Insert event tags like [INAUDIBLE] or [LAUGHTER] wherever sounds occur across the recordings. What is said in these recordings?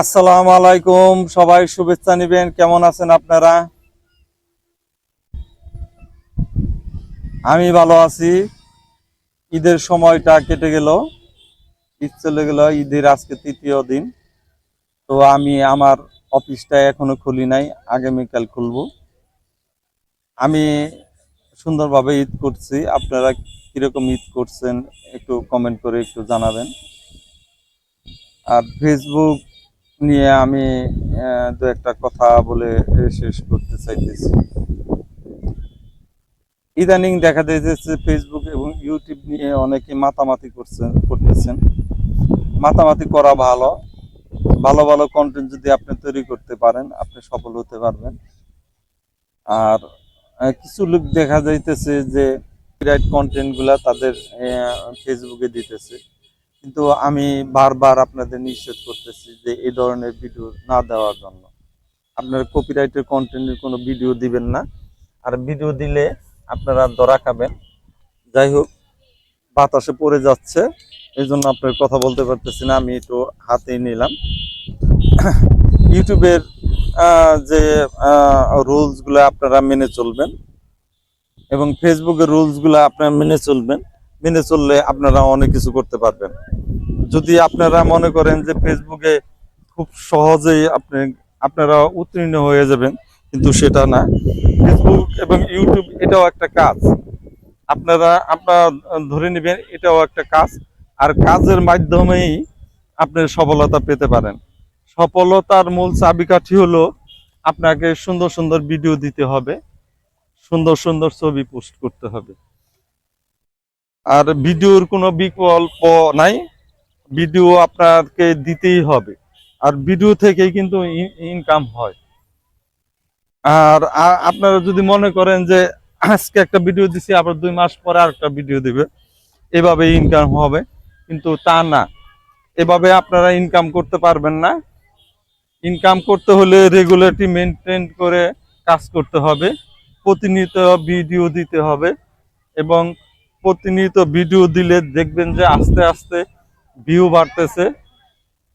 আসসালামু আলাইকুম, সবাই শুভেচ্ছা নিবেন, কেমন আছেন আপনারা? আমি ভালো আছি। ঈদের সময়টা কেটে গেল, ঈদ চলে গেল, ঈদের আজকে তৃতীয় দিন। তো আমি আমার অফিসটা এখনও খুলি নাই, আগামীকাল খুলবো। আমি সুন্দরভাবে ঈদ করছি, আপনারা কীরকম ঈদ করছেন একটু কমেন্ট করে একটু জানাবেন। আর ফেসবুক নিয়ে আমি দু একটা কথা বলে শেষ করতে চাইতেছি। ইদানিং দেখা যাচ্ছে ফেসবুক এবং ইউটিউব নিয়ে অনেকে মাতামাতি করছেন, করতেছেন। মাতামাতি করা ভালো। ভালো ভালো কন্টেন্ট যদি আপনি তৈরি করতে পারেন, আপনি সফল হতে পারবেন। আর কিছু লোক দেখা যাইতেছে যে রাইট কন্টেন্ট তাদের ফেসবুকে দিতেছে। কিন্তু আমি বারবার আপনাদের নিষেধ করতেছি যে এই ধরনের ভিডিও না দেওয়ার জন্য। আপনার কপিরাইটের কন্টেন্টের কোনো ভিডিও দিবেন না। আর ভিডিও দিলে আপনারা ধরা খাবেন। যাই হোক, বাতাসে পড়ে যাচ্ছে। এই জন্য আপনার কথা বলতে পারতেছি না, আমি একটু হাতেই নিলাম। ইউটিউবের যে রুলসগুলো আপনারা মেনে চলবেন। এবং ফেসবুকের রুলসগুলো আপনারা মেনে চলবেন। মেনে চললে আপনারা অনেক কিছু করতে পারবেন। যদি আপনারা মনে করেন যে ফেসবুকে খুব সহজেই আপনি, আপনারা উত্তীর্ণ হয়ে যাবেন, কিন্তু সেটা না। ফেসবুক এবং ইউটিউব এটাও একটা কাজ। আপনারা আপনারা ধরে নেবেন এটাও একটা কাজ। আর কাজের মাধ্যমেই আপনি সফলতা পেতে পারেন। সফলতার মূল চাবিকাঠি হলো আপনাকে সুন্দর সুন্দর ভিডিও দিতে হবে। সুন্দর সুন্দর ছবি পোস্ট করতে হবে। আর ভিডিওর কোনো বিকল্প নাই। ভিডিও আপনাকে দিতেই হবে। আর ভিডিও থেকেই কিন্তু ইনকাম হয়। আর আপনারা যদি মনে করেন যে আজকে একটা ভিডিও দিছি, আবার দুই মাস পরে আর একটা ভিডিও দিবে, এভাবে ইনকাম হবে। কিন্তু তা না। এভাবে আপনারা ইনকাম করতে পারবেন না। ইনকাম করতে হলে রেগুলারটি মেনটেন করে কাজ করতে হবে। প্রতিনিয়ত ভিডিও দিতে হবে। এবং প্রতিনিয়ত ভিডিও দিলে দেখবেন যে আস্তে আস্তে ভিউ বাড়তেছে।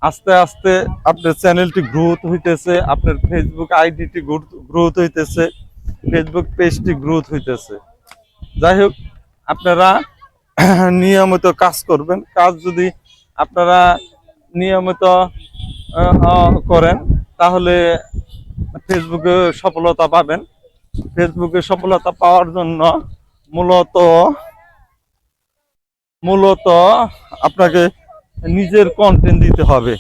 আস্তে আস্তে আপনার চ্যানেলটি গ্রোথ হইতেছে, আপনার ফেসবুক আইডিটি গ্রোথ হইতেছে ফেসবুক পেজটি গ্রোথ হইতেছে। যাই হোক, আপনারা [CLEARS THROAT] নিয়মিত কাজ করবেন। কাজ যদি আপনারা নিয়মিত করেন, তাহলে ফেসবুকে সফলতা পাবেন। ফেসবুকে সফলতা পাওয়ার জন্য মূলত মূলত আপনাকে নিজের কন্টেন্ট দিতে হবে।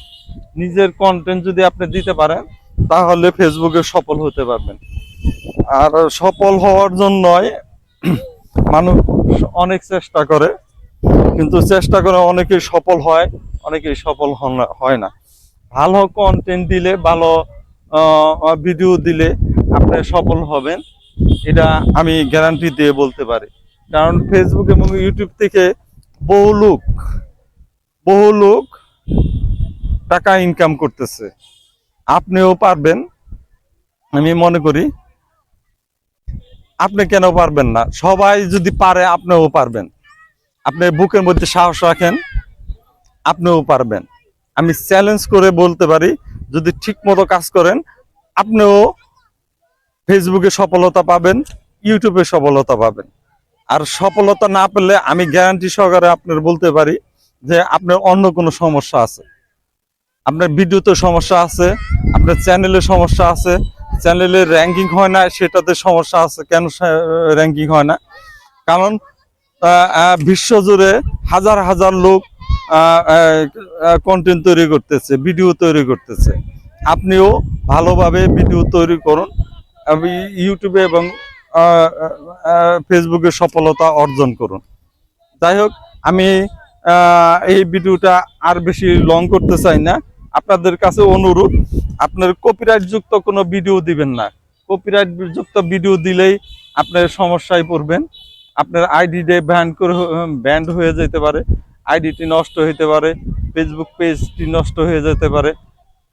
নিজের কন্টেন্ট যদি আপনি দিতে পারেন, তাহলে ফেসবুকে সফল হতে পারবেন। আর সফল হওয়ার জন্যই মানুষ অনেক চেষ্টা করে, কিন্তু চেষ্টা করে অনেকেই সফল হয়, অনেকেই সফল হয় না। ভালো কন্টেন্ট দিলে, ভালো ভিডিও দিলে আপনি সফল হবেন, এটা আমি গ্যারান্টি দিয়ে বলতে পারি। কারণ ফেসবুক এবং ইউটিউব থেকে বহু লোক বহু লোক টাকা ইনকাম করতেছে। আপনিও পারবেন, আমি মনে করি। আপনি কেন পারবেন না? সবাই যদি পারে, আপনিও পারবেন। আপনি বুকের মধ্যে সাহস রাখেন, আপনিও পারবেন। আমি চ্যালেঞ্জ করে বলতে পারি, যদি ঠিক মতো কাজ করেন, আপনিও ফেসবুকে সফলতা পাবেন ইউটিউবে সফলতা পাবেন। আর সফলতা না পেলে আমি গ্যারান্টি সহকারে আপনার বলতে পারি যে আপনার অন্য কোনো সমস্যা আছে। আপনার ভিডিওতে সমস্যা আছে, আপনার চ্যানেলে সমস্যা আছে চ্যানেলে র্যাঙ্কিং হয় না, সেটাতে সমস্যা আছে, কেন র্যাঙ্কিং হয় না? কারণ বিশ্বজুড়ে হাজার হাজার লোক কন্টেন্ট তৈরি করতেছে ভিডিও তৈরি করতেছে। আপনিও ভালোভাবে ভিডিও তৈরি করুন। ইউটিউবে এবং ফেসবুকে সফলতা অর্জন করুন। যাই হোক, আমি এই ভিডিওটা আর বেশি লং করতে চাই না। আপনাদের কাছে অনুরোধ, আপনার কপিরাইট যুক্ত কোনো ভিডিও দিবেন না। কপিরাইট যুক্ত ভিডিও দিলেই আপনার সমস্যায় পড়বেন। আপনার আইডিতে ব্যান করে ব্যান্ড হয়ে যেতে পারে। আইডিটি নষ্ট হতে পারে। ফেসবুক পেজটি নষ্ট হয়ে যেতে পারে।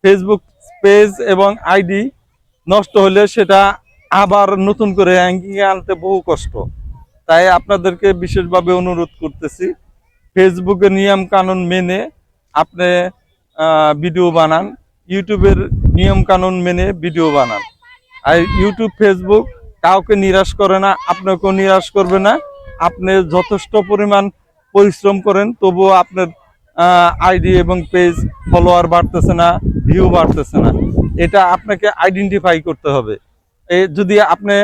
ফেসবুক পেজ এবং আইডি নষ্ট হলে সেটা আবার নতুন করে র্যাঙ্কিংয়ে আনতে বহু কষ্ট। তাই আপনাদেরকে বিশেষভাবে অনুরোধ করতেছি ফেসবুকের নিয়ম কানুন মেনে আপনি ভিডিও বানান ইউটিউবের নিয়ম কানুন মেনে ভিডিও বানান। আর ইউটিউব ফেসবুক কাউকে নিরাশ করে না, আপনাকেও নিরাশ করবে না। আপনি যথেষ্ট পরিমাণ পরিশ্রম করেন, তবুও আপনার আইডি এবং পেজ ফলোয়ার বাড়তেছে না ভিউ বাড়তেছে না। এটা আপনাকে আইডেন্টিফাই করতে হবে। যদি আপনি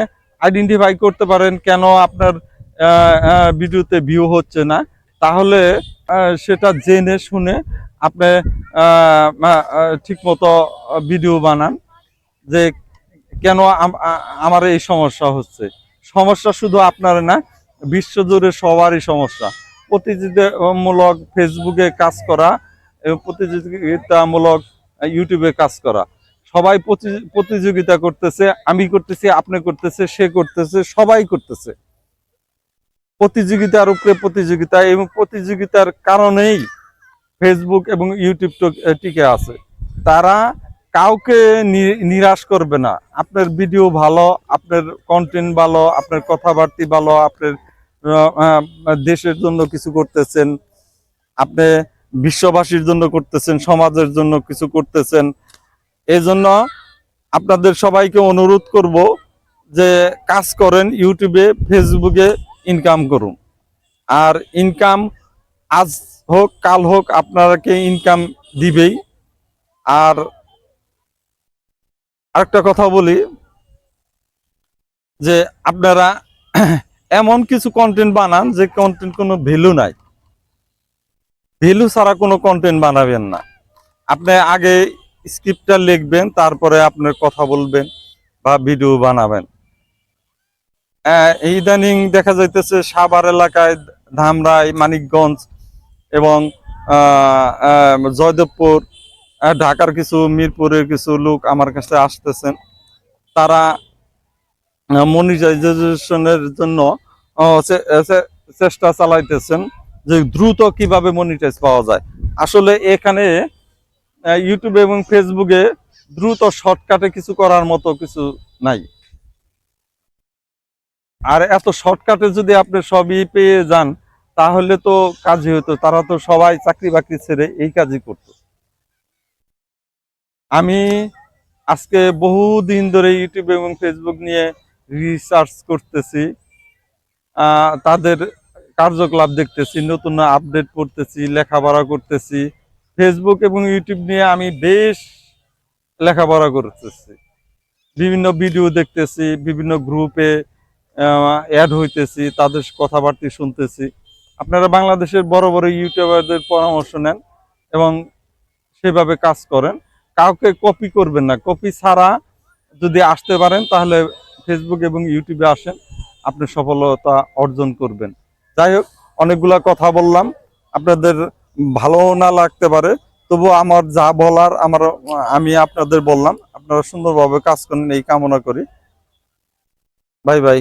আইডেন্টিফাই করতে পারেন কেন আপনার ভিডিওতে ভিউ হচ্ছে না, তাহলে সেটা জেনে শুনে আপনি ঠিক মতো ভিডিও বানান যে কেন আমার এই সমস্যা হচ্ছে। সমস্যা শুধু আপনার না, বিশ্বজুড়ে সবারই সমস্যা। প্রতিযোগিতামূলক ফেসবুকে কাজ করা এবং প্রতিযোগিতামূলক ইউটিউবে কাজ করা। সবাই প্রতি- প্রতিযোগিতা করতেছে, আমি করতেছি, আপনি করতেছে, সে করতেছে, সবাই করতেছে। প্রতিযোগিতার উপরে প্রতিযোগিতা এবং প্রতিযোগিতার কারণেই ফেসবুক এবং ইউটিউব টিকে আছে। তারা কাউকে নিরাশ করবে না। আপনার ভিডিও ভালো, আপনার কন্টেন্ট ভালো, আপনার কথাবার্তি ভালো, আপনার দেশের জন্য কিছু করতেছেন, আপনি বিশ্ববাসীর জন্য করতেছেন, সমাজের জন্য কিছু করতেছেন এই জন্য আপনাদের সবাইকে অনুরোধ করব যে কাজ করেন ইউটিউবে, ফেসবুকে ইনকাম করুন। আর ইনকাম আজ হোক, কাল হোক, আপনারাকে ইনকাম দিবেই। আর আরেকটা কথা বলি, যে আপনারা এমন কিছু কন্টেন্ট বানান যে কন্টেন্ট কোনো ভ্যালু নাই। ভ্যালু ছাড়া কোনো কন্টেন্ট বানাবেন না। আপনি আগে স্ক্রিপ্টটা লিখবেন, তারপরে আপনার কথা বলবেন বা ভিডিও বানাবেন। ইদানিং দেখা যাইতেছে সাভার এলাকায় ধামরাই, মানিকগঞ্জ এবং জয়দেবপুর ঢাকার কিছু মিরপুরের কিছু লোক আমার কাছে আসতেছেন। তারা মনিটাইজেশনের জন্য চেষ্টা চালাইতেছেন যে দ্রুত কীভাবে মনিটাইজ পাওয়া যায়। আসলে এখানে ইউটিউবে এবং ফেসবুকে দ্রুত শর্টকাটে কিছু করার মতো কিছু নাই। আর এত শর্টকাটে যদি আপনি সবই পেয়ে যান, তাহলে তো কাজই হতো। তারা তো সবাই চাকরি বাকরি ছেড়ে এই কাজই করতো। আমি আজকে বহু দিন ধরে ইউটিউব এবং ফেসবুক নিয়ে রিসার্চ করতেছি তাদের কার্যকলাপ দেখতেছি, নতুন আপডেট করতেছি লেখাপড়া করতেছি ফেসবুক এবং ইউটিউব নিয়ে আমি বেশ লেখাপড়া করতেছি। বিভিন্ন ভিডিও দেখতেছি, বিভিন্ন গ্রুপে অ্যাড হইতেছি, তাদের কথাবার্তা শুনতেছি। আপনারা বাংলাদেশের বড় বড় ইউটিউবারদের পরামর্শ নেন এবং সেভাবে কাজ করেন। কাউকে কপি করবেন না। কপি ছাড়া যদি আসতে পারেন, তাহলে ফেসবুক এবং ইউটিউবে আসেন। আপনি সফলতা অর্জন করবেন। যাই হোক, অনেকগুলা কথা বললাম। আপনাদের ভালো না লাগতে পারে তবু আমার যা বলার আমার, আমি আপনাদের বললাম, আপনারা সুন্দরভাবে কাজ করেন, এই কামনা করি। Bye bye.